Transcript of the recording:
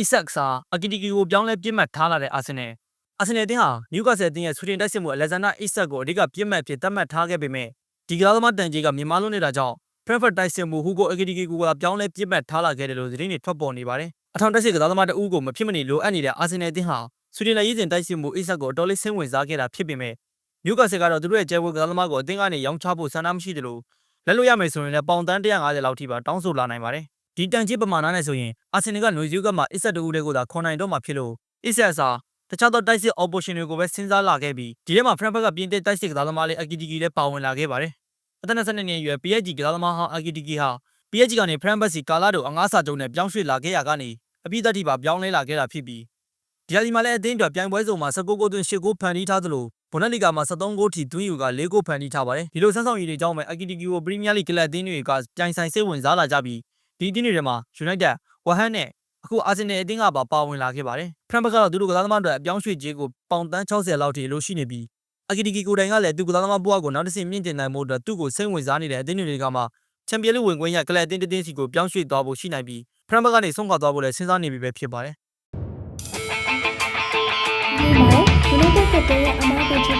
အီဆက်စာအကီတီကီကိုပြောင်းလဲပြစ်မှတ်ထားလာတဲ့အာဆင်နယ်အာဆင်နယ်အသင်းဟာနျူကာဆယ်အသင်းရဲ့ဆွေတင်တိုက်စစ်မှုအလက်ဇန်နာအီဆက်ကိုအဓိကပြစ်မှတ်ဖြစ်သတ်မှတ်ထားခဲ့ပေမဲ့ဒီကစားသမားတန်ကြီးကမြန်မာလွန်နေတာကြောင့် Frankfurt တိုက်စစ်မှုဟူကိုအကီတီကီကိုကပြောင်းလဲပြစ်မှတ်ထားလာခဲ့တယ်လို့သတင်းတွေထွက်ပေါ်နေပါတယ်အထောင်တိုက်စစ်ကစားသမားတအူးကိုမဖြစ်မနေလိုအပ်နေတဲ့အာဆင်နယ်အသင်းဟာဆွေတင်လက်ရေးစဉ်တိုက်စစ်မှုအီဆက်ကိုအတော်လေးစိတ်ဝင်စားခဲ့တာဖြစ်ပေမဲ့နျူကာဆယ်ကတော့သူတို့ရဲ့ကျဲဝဲကစားသမားကိုအသင်းကနေရောင်းချဖို့ဆန္ဒမရှိတယ်လို့လက်လို့ရမယ်ဆိုရင်လည်းပေါင်တန်း150လောက်ထိပါတောင်းဆိုလာနိုင်ပါတယ် ဒီတန်ကြီးပမာဏနဲ့ဆိုရင်အာဆင်နယ်ကຫນွေစည်းကမှာအစ်ဆက်တူဦးတွေကိုသာခွန်နိုင်တော့မှာဖြစ်လို့အစ်ဆက်အစားတခြားသောတိုက်စစ် option တွေကိုပဲစဉ်းစားလာခဲ့ပြီးဒီထဲမှာ Frankfurt ကပြင်သစ်တိုက်စစ်ကစားသမားလေးအကီတီကီလည်းပါဝင်လာခဲ့ပါတယ်အသက်22နှစ်အရွယ် PSG ကစားသမားဟောင်းအကီတီကီဟာ PSG ကနေ Frankfurt စီကာလာတို့အငားစာချုပ်နဲ့ပြောင်းရွှေ့လာခဲ့ရကနေအပိသက်တိပါပြောင်းလဲလာခဲ့တာဖြစ်ပြီးဒီဟာဒီမှာလည်းအသင်းအတွက်ပြိုင်ပွဲစုံမှာ19ဂိုးသွင်း10ဂိုးဖန်တီးထားသလိုဘွန်ဒက်လီဂါမှာ73ဂိုးထိသွင်းယူက4ဂိုးဖန်တီးထားပါတယ်ဒီလိုဆန်းဆောင်ရည်တွေကြောင့်ပဲအကီတီကီကိုပရီးမီးယားလိဂ်ကလပ်အသင်းတွေကပြိုင်ဆိုင်စိတ်ဝင်စားလာကြပြီး ဒီအသင်းတွေထဲမှာ United ဝဟန်နဲ့အခုအာဆင်နယ်အသင်းကပါပါဝင်လာခဲ့ပါတယ်ဖရန်ဘတ်ကတော့သူတို့ကစားသမားတွေအပြောင်းရွှေ့ခြင်းကိုပေါင်တန်း60လောက်ထိလို့ရှိနေပြီးအကီတီကီကိုတိုင်ကလည်းသူကစားသမားဘွားကိုနောက်တစ်ဆင့်မြင့်တင်နိုင်မှုအတွက်သူ့ကိုစိတ်ဝင်စားနေတဲ့အသင်းတွေကမှချန်ပီယံလိဝင်ခွင့်ရကလပ်အသင်းတစ်သင်းစီကိုပြောင်းရွှေ့သွားဖို့ရှိနိုင်ပြီးဖရန်ဘတ်ကနေဆုံးခွာသွားဖို့လည်းစဉ်းစားနေပြီပဲဖြစ်ပါတယ်ဒီမှာ United ကတည်းကအမားကိုချပြပြီး